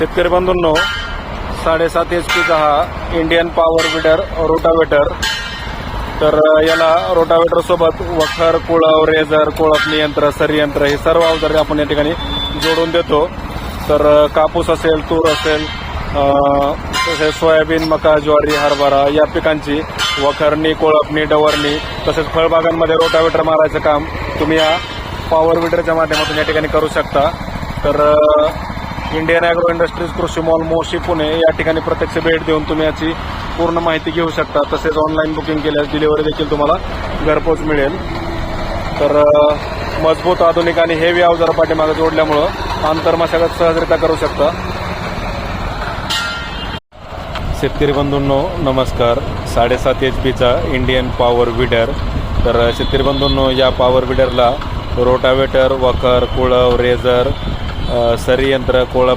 शेतकरी बंधूंनो साडेसात एच पीचा हा इंडियन पॉवर विडर रोटावेटर तर याला रोटावेटर सोबत वखर कुळव रेझर कोळपणी यंत्र सरयंत्र हे सर्व अवजारे आपण या ठिकाणी जोडून देतो. तर कापूस असेल तूर असेल तसेच सोयाबीन मका ज्वारी हरभरा या पिकांची वखरणी कोळपणी डवरणी तसेच फळबागांमध्ये रोटावेटर मारायचं काम तुम्ही या पॉवर विडरच्या माध्यमातून या ठिकाणी करू शकता. तर इंडियन ॲग्रो इंडस्ट्रीज कृषी मॉल मोशी पुणे या ठिकाणी प्रत्यक्ष भेट देऊन तुम्ही याची पूर्ण माहिती घेऊ शकता. तसेच ऑनलाईन बुकिंग केल्यास डिलिव्हरी देखील तुम्हाला घरपोच मिळेल. तर मजबूत आधुनिक आणि हेवी अवजार पाठीमागे जोडल्यामुळं आंतरमशागत सहजरित्या करू शकता. शेतकरी बंधूंनो नमस्कार. साडेसात एच पीचा इंडियन पॉवर विडर तर शेतकरी बंधूंनो या पॉवर विडरला रोटावेटर वखर कुळव रेझर ಸರಿ ಯಂತ್ರ ಕೋಳ